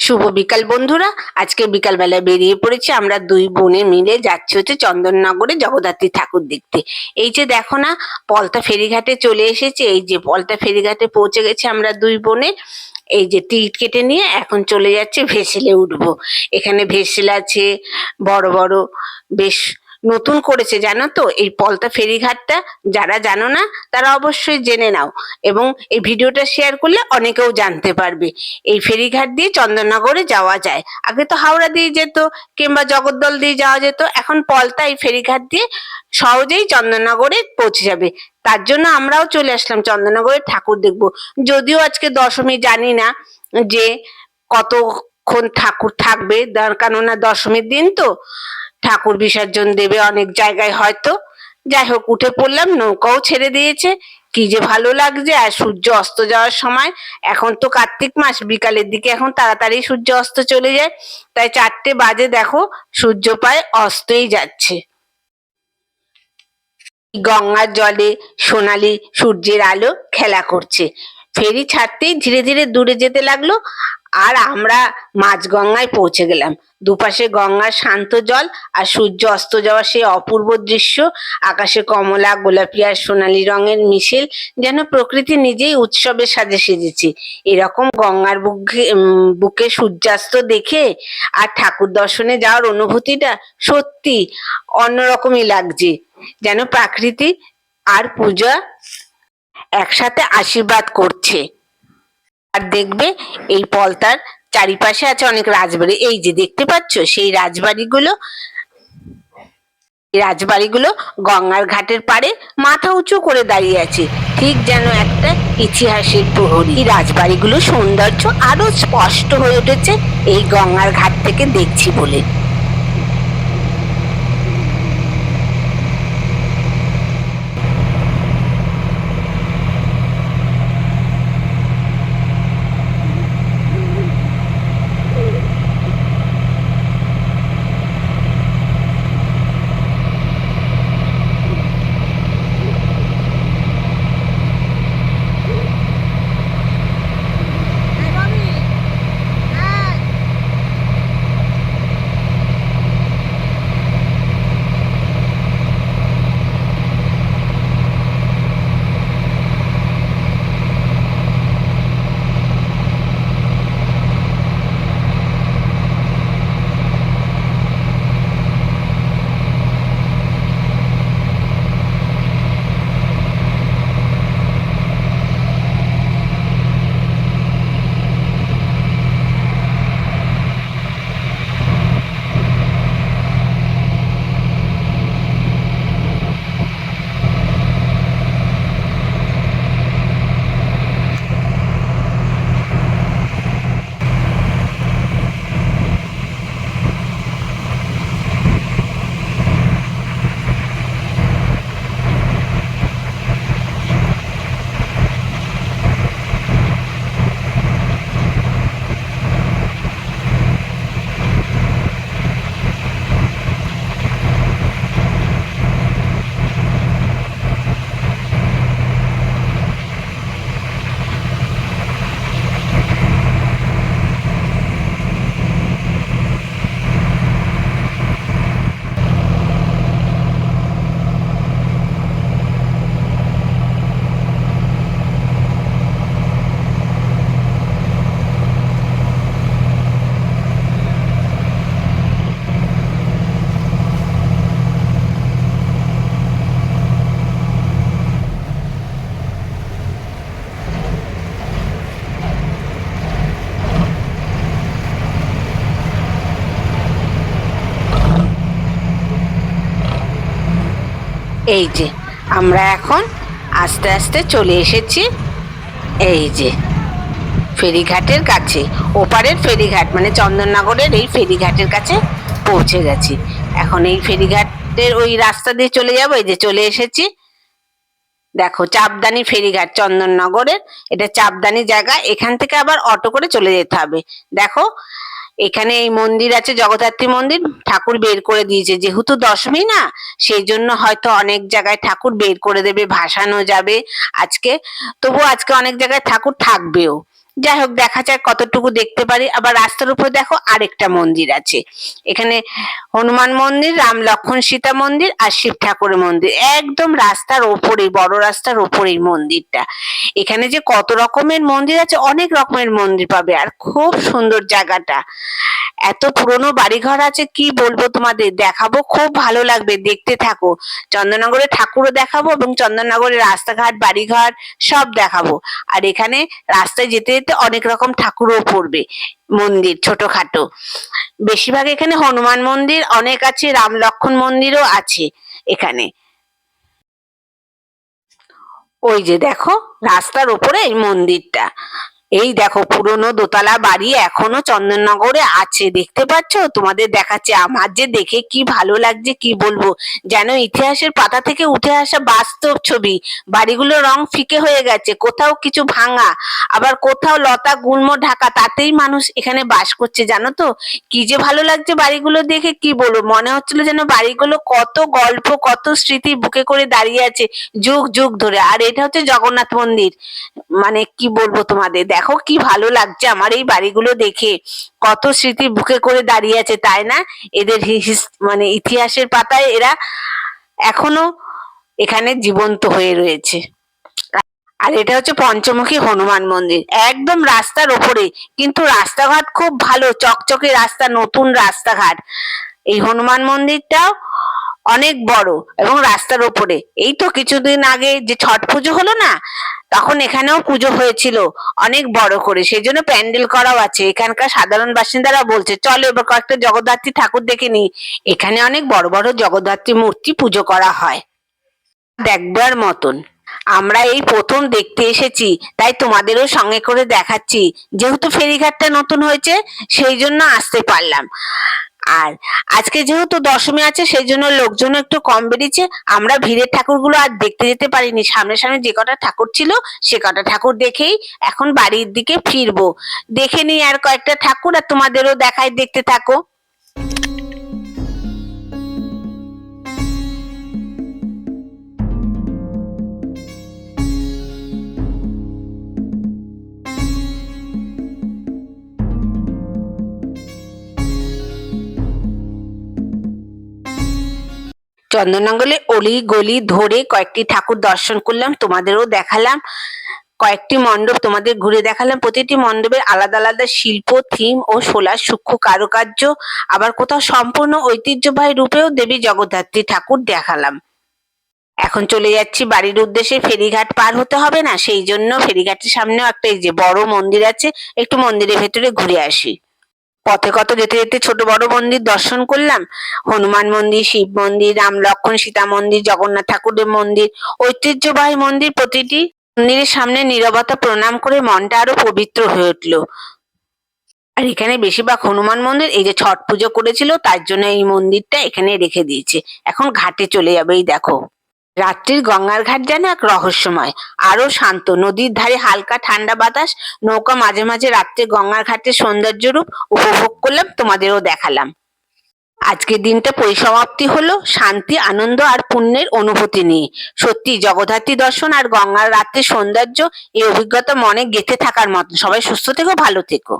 শুভ বিকাল বন্ধুরা। আজকে বিকালবেলায় বেরিয়ে পড়েছি। আমরা দুই বোনে মিলে যাচ্ছি হচ্ছে চন্দননগরে জগদ্ধাত্রী ঠাকুর দেখতে। এই যে দেখো না, পলতা ফেরিঘাটে চলে এসেছে। এই যে পলতা ফেরিঘাটে পৌঁছে গেছি আমরা দুই বোনে। এই যে টিকিট কেটে নিয়ে এখন চলে যাচ্ছে ভেসেলে উঠবো। এখানে ভেসেল আছে, বড় বড়, বেশ নতুন করেছে জানো তো? এই পলতা ফেরিঘাটটা, যারা জানো না, তারা অবশ্যই জেনে নাও। এবং এই ভিডিওটা শেয়ার করলে অনেকেও জানতে পারবে। এই ফেরিঘাট দিয়ে চন্দননগরে যাওয়া যায়। আগে তো হাওড়া দিয়ে যেত, কিংবা জগদ্দল দিয়ে যাওয়া যেত। এখন পলতা এই ফেরিঘাট দিয়ে সহজেই চন্দননগরে পৌঁছে যাবে। তার জন্য আমরাও চলে আসলাম চন্দননগরে ঠাকুর দেখব। যদিও আজকে দশমী জানি না যে কতক্ষণ ঠাকুর থাকবে। কেননা দশমীর দিন তো। ঠাকুর বিসর্জন দেবে অনেক জায়গায় হয়তো। যাই হোক, উঠে পড়লাম, নৌকাও ছেড়ে দিয়েছে। কি যে ভালো লাগছে, আর সূর্য অস্ত যাওয়ার সময়। এখন তো কার্তিক মাস, বিকালের দিকে এখন তাড়াতাড়ি সূর্য অস্ত চলে যায়। তাই চারটে বাজে দেখো, সূর্য প্রায় অস্তই যাচ্ছে। গঙ্গার জলে সোনালি সূর্যের আলো খেলা করছে। ফেরি ছাড়তেই ধীরে ধীরে দূরে যেতে লাগল। আর আমরা মাঝগঙ্গায় পৌঁছে গেলাম। দুপাশে গঙ্গার শান্ত জল আর সূর্য অস্ত যাওয়ার সেই অপূর্ব দৃশ্য, আকাশে কমলা, গোলাপি আর সোনালী রঙের মিশেল যেন প্রকৃতি নিজেই উৎসবের সাজে সেজেছে। এরকম গঙ্গার বুকে বুকে সূর্যাস্ত দেখে আর ঠাকুর দর্শনে যাওয়ার অনুভূতিটা সত্যি অন্যরকমই লাগছে। যেন প্রাকৃতি আর পূজা একসাথে আশীর্বাদ করছে। আর দেখবে এই পলতার চারিপাশে আছে অনেক রাজবাড়ি। এই যে দেখতে পাচ্ছ, সেই রাজবাড়িগুলো রাজবাড়িগুলো গঙ্গার ঘাটের পাড়ে মাথা উঁচু করে দাঁড়িয়ে আছে। ঠিক যেন একটা ইতিহাসের প্রহরী। এই রাজবাড়িগুলো সৌন্দর্য আরও স্পষ্ট হয়ে উঠেছে এই গঙ্গার ঘাট থেকে দেখছি বলে। এই যে, আমরা এখন আস্তে আস্তে চলে এসেছি। এই যে, ফেরিঘাটের কাছে, ওপারের ফেরিঘাট মানে চন্দননগরের এই ফেরিঘাটের কাছে পৌঁছে গেছি। এখন এই ফেরিঘাটের ওই রাস্তা দিয়ে চলে যাব, এই যে চলে এসেছি। দেখো, চাপদানি ফেরিঘাট, চন্দননগরের। এটা চাপদানি জায়গা, এখান থেকে আবার অটো করে চলে যেতে হবে। দেখো এখানে এই মন্দির আছে, জগদ্ধাত্রী মন্দির। ঠাকুর বের করে দিয়েছে। যেহেতু দশমী না, সেই জন্য হয়তো অনেক জায়গায় ঠাকুর বের করে দেবে, ভাসানো যাবে। আজকে তবু আজকে অনেক জায়গায় ঠাকুর থাকবেও। যাই হোক, দেখা যাক কতটুকু দেখতে পারি। আবার রাস্তার উপর দেখো আরেকটা মন্দির আছে। এখানে হনুমান মন্দির, রাম লক্ষণ সীতা মন্দির আর শিব ঠাকুরের মন্দির। একদম রাস্তার ওপরেই, বড় রাস্তার ওপরেই মন্দিরটা। এখানে যে কত রকমের মন্দির আছে, অনেক রকমের মন্দির পাবে। আর খুব সুন্দর জায়গাটা। এত পুরনো বাড়িঘর আছে, কি বলব তোমাদের? দেখাবো, খুব ভালো লাগবে, দেখতে থাকো। চন্দননগরে ঠাকুরও দেখাবো এবং চন্দননগরের রাস্তাঘাট, বাড়িঘর সব দেখাবো। আর এখানে রাস্তায় যেতে যেতে অনেক রকম ঠাকুরও পড়বে, মন্দির ছোটখাটো। বেশিরভাগ এখানে হনুমান মন্দির, অনেক আছে, রাম লক্ষ্মণ মন্দিরও আছে এখানে। ওই যে দেখো, রাস্তার উপরে এই মন্দিরটা। এই দেখো, পুরনো দোতলা বাড়ি এখনও চন্দননগরে আছে। দেখতে পাচ্ছ? তোমাদের দেখাচ্ছে। আমার যে দেখে কি ভালো লাগছে, কি বলব? যেন ইতিহাসের পাতা থেকে উঠে আসা বাস্তব ছবি। বাড়িগুলোর রং ফিকে হয়ে গেছে, কোথাও কিছু ভাঙা। আবার কোথাও লতা, গুল্ম ঢাকা, তাতেই মানুষ এখানে বাস করছে, জানো তো? কি যে ভালো লাগছে বাড়িগুলো দেখে, কি বলব? মনে হচ্ছিল যেন বাড়িগুলো কত গল্প, কত স্মৃতি বুকে করে দাঁড়িয়ে আছে, যুগ যুগ ধরে। আর এটা হচ্ছে জগন্নাথ মন্দির। মানে কি বলব তোমাদের? দেখো কি ভালো লাগছে আমার এই বাড়িগুলো দেখে। কত স্মৃতি বুকে করে দাঁড়িয়ে আছে, তাই না? এদের মানে ইতিহাসের পাতায় এরা এখনও এখানে জীবন্ত হয়ে রয়েছে। আর এটা হচ্ছে পঞ্চমুখী হনুমান মন্দির। একদম রাস্তার ওপরে, কিন্তু রাস্তাঘাট খুব ভালো, চকচকে রাস্তা, নতুন রাস্তাঘাট। এই হনুমান মন্দিরটাও অনেক বড় এবং রাস্তার ওপরে। এই তো কিছুদিন আগে যে ছট পুজো হলো না তখন এখানেও পুজো হয়েছিল অনেক বড় করে সেই জন্য প্যান্ডেল করাও আছে। এখানকার সাধারণ বাসিন্দারা বলছে, চলো এবার কয়েকটা জগদ্ধাত্রী ঠাকুর দেখে নি এখানে অনেক বড় বড় জগদ্ধাত্রী মূর্তি পুজো করা হয়। দেখবার মতন। আমরা এই প্রথম দেখতে এসেছি, তাই তোমাদেরও সঙ্গে করে দেখাচ্ছি। যেহেতু ফেরিঘাটটা নতুন হয়েছে সেই জন্য আসতে পারলাম। আর আজকে যেহেতু দশমী আছে, সেই জন্য লোকজন একটু কম বেরিয়েছে। আমরা ভিড়ের ঠাকুরগুলো আর দেখতে যেতে পারিনি। সামনে সামনে যে কটা ঠাকুর ছিল, সে কটা ঠাকুর দেখেই এখন বাড়ির দিকে ফিরবো। দেখে নিই আর কয়েকটা ঠাকুর, আর তোমাদেরও দেখায় দেখতে থাকো। চন্দননগরে অলি গলি ধরে কয়েকটি ঠাকুর দর্শন করলাম, তোমাদেরও দেখালাম। কয়েকটি মণ্ডপ তোমাদের ঘুরে দেখালাম। প্রতিটি মণ্ডপের আলাদা আলাদা শিল্প থিম ও শোলার সূক্ষ্ম কারুকার্য। আবার কোথাও সম্পূর্ণ ঐতিহ্যবাহী রূপেও দেবী জগদ্ধাত্রী ঠাকুর দেখালাম। এখন চলে যাচ্ছি বাড়ির উদ্দেশ্যে, ফেরিঘাট পার হতে হবে না? সেই জন্য ফেরিঘাটের সামনেও একটা এই যে বড় মন্দির আছে, একটু মন্দিরের ভেতরে ঘুরে আসি। পথে কত যেতে যেতে ছোট বড় মন্দির দর্শন করলাম। হনুমান মন্দির, শিব মন্দির, রাম লক্ষ্মণ সীতা মন্দির, জগন্নাথ ঠাকুরের মন্দির, ঐতিহ্যবাহী মন্দির প্রতিটি মন্দিরের সামনে নীরবতা প্রণাম করে মনটা আরও পবিত্র হয়ে উঠল। আর এখানে বেশিরভাগ হনুমান মন্দির এই যে ছট পুজো করেছিল, তার জন্য এই মন্দিরটা এখানে রেখে দিয়েছে। এখন ঘাটে চলে যাবে, এই দেখো। রাত্রির গঙ্গার ঘাট যেন এক রহস্যময়। আরও শান্ত, নদীর ধারে হালকা ঠান্ডা বাতাস, নৌকা মাঝে মাঝে রাত্রে গঙ্গার ঘাটের সৌন্দর্য রূপ উপভোগ করলাম, তোমাদেরও দেখালাম। আজকের দিনটা পরিসমাপ্তি হলো, শান্তি, আনন্দ আর পুণ্যের অনুভূতি নিয়ে। সত্যি, জগদ্ধাত্রী দর্শন আর গঙ্গার রাত্রির সৌন্দর্য এই অভিজ্ঞতা মনে গেঁথে থাকার মতন। সবাই সুস্থ থেকো, ভালো থেকো।